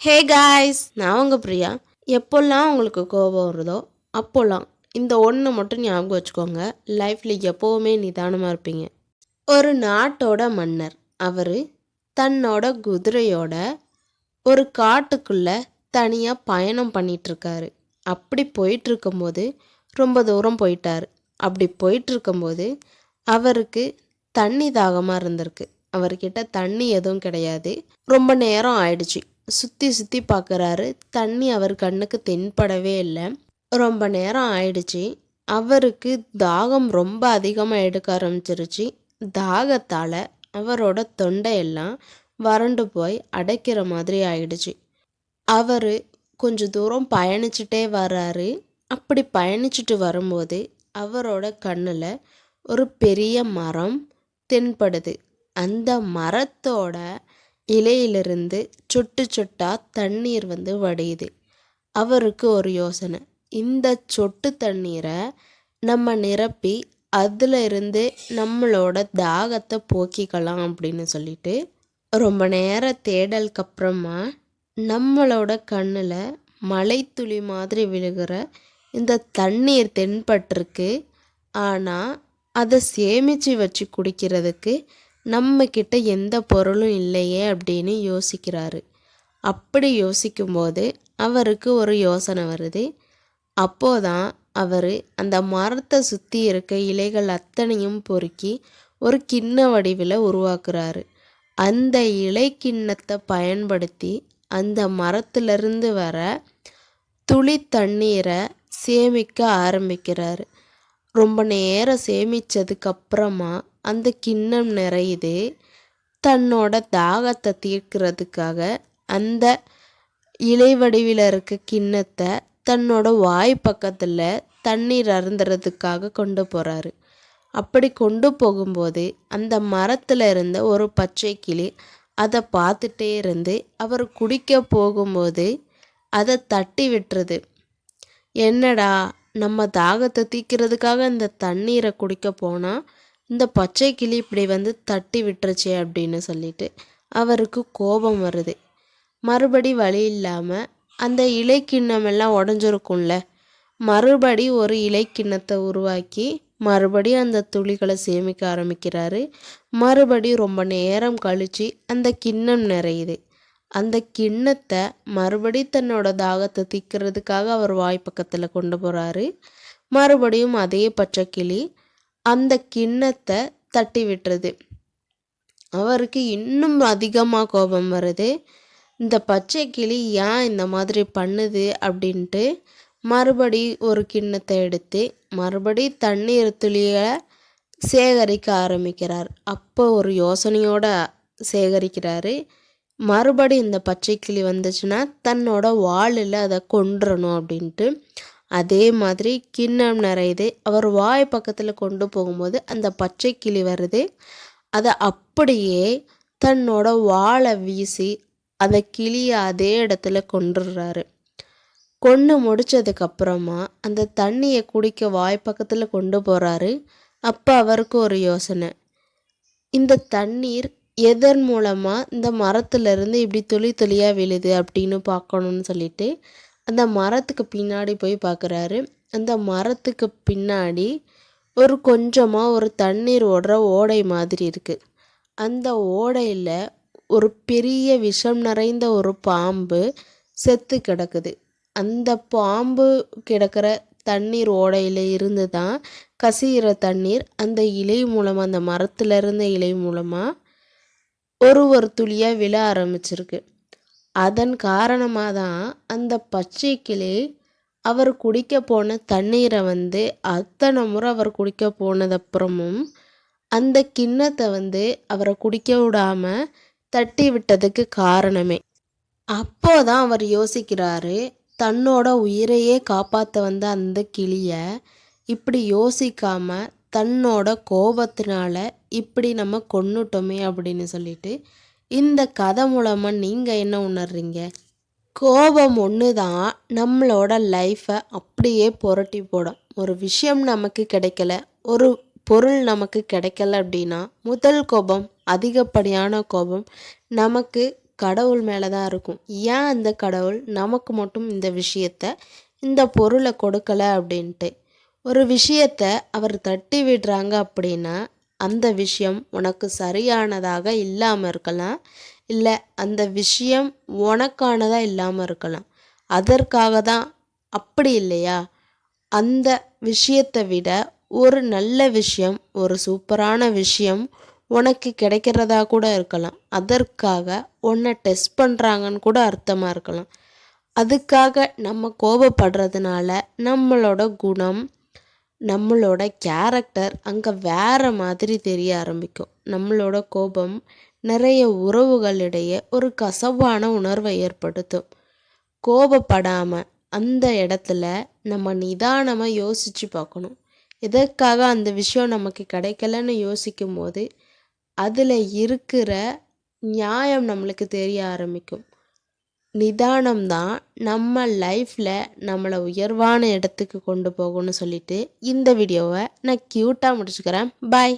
Hey guys நான் உங்கள் பிரியா. எப்போல்லாம் உங்களுக்கு கோபம் வருதோ அப்போல்லாம் இந்த ஒன்று மட்டும் ஞாபகம் வச்சுக்கோங்க. லைஃப்பில் எப்போவுமே நிதானமாக இருப்பீங்க. ஒரு நாட்டோட மன்னர் அவர் தன்னோட குதிரையோட ஒரு காட்டுக்குள்ளே தனியாக பயணம் பண்ணிகிட்ருக்காரு அப்படி போயிட்டுருக்கும்போது ரொம்ப தூரம் போயிட்டார். அப்படி போயிட்டுருக்கும்போது அவருக்கு தண்ணி தாகமாக இருந்திருக்கு. அவர்கிட்ட தண்ணி எதுவும் கிடையாது. ரொம்ப நேரம் ஆயிடுச்சு. சுற்றி சுற்றி பார்க்குறாரு தண்ணி அவர் கண்ணுக்கு தென்படவே இல்லை. ரொம்ப நேரம் ஆயிடுச்சு. அவருக்கு தாகம் ரொம்ப அதிகமாக எடுக்க ஆரம்பிச்சிருச்சு. தாகத்தால் அவரோட தொண்டையெல்லாம் வறண்டு போய் அடைக்கிற மாதிரி ஆயிடுச்சு. அவர் கொஞ்ச தூரம் பயணிச்சுட்டே வர்றாரு அப்படி பயணிச்சுட்டு வரும்போது அவரோட கண்ணில் ஒரு பெரிய மரம் தென்படுது. அந்த மரத்தோட இலையிலிருந்து சொட்டு சொட்டா தண்ணீர் வந்து வடியுது. அவருக்கு ஒரு யோசனை. இந்த சொட்டு தண்ணீரை நம்ம நிரப்பி அதில் இருந்து நம்மளோட தாகத்தை போக்கிக்கலாம் அப்படின்னு சொல்லிட்டு ரொம்ப நேர தேடலுக்கு அப்புறமா நம்மளோட கண்ணில் மலைத்துளி மாதிரி விழுகிற இந்த தண்ணீர் தென்பட்டிருக்கு. ஆனால் அதை சேமித்து வச்சு குடிக்கிறதுக்கு நம்மக்கிட்ட எந்த பொருளும் இல்லையே அப்படின்னு யோசிக்கிறாரு. அப்படி யோசிக்கும்போது அவருக்கு ஒரு யோசனை வருது. அப்போதான் அவர் அந்த மரத்தை சுற்றி இருக்க இலைகள் அத்தனையும் பொறுக்கி ஒரு கிண்ண வடிவில் உருவாக்குறாரு. அந்த இலை கிண்ணத்தை பயன்படுத்தி அந்த மரத்திலிருந்து வர துளி தண்ணீரை சேமிக்க ஆரம்பிக்கிறாரு. ரொம்ப நேரம் சேமித்ததுக்கப்புறமா அந்த கிண்ணம் நிறையுது. தன்னோட தாகத்தை தீர்க்கிறதுக்காக அந்த இலை வடிவில் இருக்க கிண்ணத்தை தன்னோட வாய் பக்கத்தில் தண்ணீர் அருந்துறதுக்காக கொண்டு போகிறாரு அப்படி கொண்டு போகும்போது அந்த மரத்தில் இருந்த ஒரு பச்சை கிளி அதை பார்த்துட்டே இருந்து அவர் குடிக்க போகும்போது அதை தட்டி விட்டுறது என்னடா நம்ம தாகத்தை தீக்கிறதுக்காக இந்த தண்ணீரை குடிக்க போனால் இந்த பச்சை கிளி இப்படி வந்து தட்டி விட்டுருச்சே அப்படின்னு சொல்லிட்டு அவருக்கு கோபம் வருது. மறுபடி வழி இல்லாமல் அந்த இலை கிண்ணமெல்லாம் உடஞ்சிருக்கும்ல மறுபடி ஒரு இலை கிண்ணத்தை உருவாக்கி மறுபடி அந்த துளிகளை சேமிக்க ஆரம்பிக்கிறாரு. மறுபடி ரொம்ப நேரம் கழித்து அந்த கிண்ணம் நிறையுது. அந்த கிண்ணத்தை மறுபடி தன்னோட தாகத்தை திக்கிறதுக்காக அவர் வாய் பக்கத்தில் கொண்டு போகிறாரு மறுபடியும் அதே பச்சை கிளி அந்த கிண்ணத்தை தட்டி விட்டுறது அவருக்கு இன்னும் அதிகமாக கோபம் வருது. இந்த பச்சை கிளி ஏன் இந்த மாதிரி பண்ணுது அப்படின்ட்டு மறுபடி ஒரு கிண்ணத்தை எடுத்து மறுபடி தண்ணீர் துளியை சேகரிக்க ஆரம்பிக்கிறார். அப்போ ஒரு யோசனையோட சேகரிக்கிறாரு. மறுபடி இந்த பச்சை கிளி வந்துச்சுன்னா தன்னோட வாளில் அதை கொண்டுறணும் அப்படின்ட்டு அதே மாதிரி கிண்ணம் நிறையுது. அவர் வாய் பக்கத்தில் கொண்டு போகும்போது அந்த பச்சை கிளி வருது. அதை அப்படியே தன்னோட வாழை வீசி அந்த கிளியை அதே இடத்துல கொண்டுடுறாரு கொண்டு முடிச்சதுக்கப்புறமா அந்த தண்ணியை குடிக்க வாய் பக்கத்தில் கொண்டு போகிறாரு அப்போ அவருக்கு ஒரு யோசனை. இந்த தண்ணீர் எதன் மூலமாக இந்த மரத்துலேருந்து இப்படி துளி துளியாக விழுது அப்படின்னு பார்க்கணுன்னு சொல்லிட்டு அந்த மரத்துக்கு பின்னாடி போய் பார்க்குறாரு அந்த மரத்துக்கு பின்னாடி ஒரு கொஞ்சமாக ஒரு தண்ணீர் ஓடுற ஓடை மாதிரி இருக்குது அந்த ஓடையில் ஒரு பெரிய விஷம் நிறைந்த ஒரு பாம்பு செத்து கிடக்குது. அந்த பாம்பு கிடக்கிற தண்ணீர் ஓடையில் இருந்து தான் கசிகிற தண்ணீர் அந்த இலை மூலமாக அந்த மரத்தில் இருந்த இலை மூலமாக ஒரு ஒரு துளியாக விழ ஆரம்பிச்சிருக்கு. அதன் காரணமாக தான் அந்த பச்சை கிளி அவர் குடிக்க போன தண்ணீரை வந்து அத்தனை முறை அவர் குடிக்க போனதப்புறமும் அந்த கிண்ணத்தை வந்து அவரை குடிக்க விடாமல் தட்டி விட்டதுக்கு காரணமே. அப்போ தான் அவர் யோசிக்கிறாரு தன்னோட உயிரையே காப்பாற்ற வந்த அந்த கிளியை இப்படி யோசிக்காம தன்னோட கோபத்தினால இப்படி நம்ம கொண்டுட்டோமே அப்படின்னு சொல்லிட்டு இந்த கதை மூலமாக நீங்கள் என்ன உணர்றீங்க? கோபம் ஒன்று தான் நம்மளோட லைஃப்பை அப்படியே புரட்டி போடும். ஒரு விஷயம் நமக்கு கிடைக்கல ஒரு பொருள் நமக்கு கிடைக்கல அப்படின்னா முதல் கோபம் அதிகப்படியான கோபம் நமக்கு கடவுள் மேலே தான் இருக்கும். ஏன் அந்த கடவுள் நமக்கு மட்டும் இந்த விஷயத்த இந்த பொருளை கொடுக்கல அப்படின்ட்டு? ஒரு விஷயத்த அவர் தட்டி விடுறாங்க அப்படின்னா அந்த விஷயம் உனக்கு சரியானதாக இல்லாமல் இருக்கலாம். இல்லை அந்த விஷயம் உனக்கானதாக இல்லாமல் இருக்கலாம். அதற்காக தான் அப்படி இல்லையா? அந்த விஷயத்தை விட ஒரு நல்ல விஷயம் ஒரு சூப்பரான விஷயம் உனக்கு கிடைக்கிறதா கூட இருக்கலாம். அதற்காக உன்னை டெஸ்ட் பண்ணுறாங்கன்னு கூட அர்த்தமாக இருக்கலாம். அதுக்காக நம்ம கோபப்படுறதுனால நம்மளோட குணம் நம்மளோட கேரக்டர் அங்கே வேறு மாதிரி தெரிய ஆரம்பிக்கும். நம்மளோட கோபம் நிறைய உறவுகளிடையே ஒரு கசப்பான உணர்வை ஏற்படுத்தும். கோபப்படாமல் அந்த இடத்துல நம்ம நிதானமாக யோசித்து பார்க்கணும். எதற்காக அந்த விஷயம் நமக்கு கிடைக்கலன்னு யோசிக்கும் போது அதில் இருக்கிற நியாயம் நம்மளுக்கு தெரிய ஆரம்பிக்கும். நிதானம் தான் நம்ம லைஃப்பில் நம்மளை உயர்வான இடத்துக்கு கொண்டு போகும்னு சொல்லிட்டு இந்த வீடியோவை நான் க்யூட்டாக முடிச்சுக்கிறேன். பாய்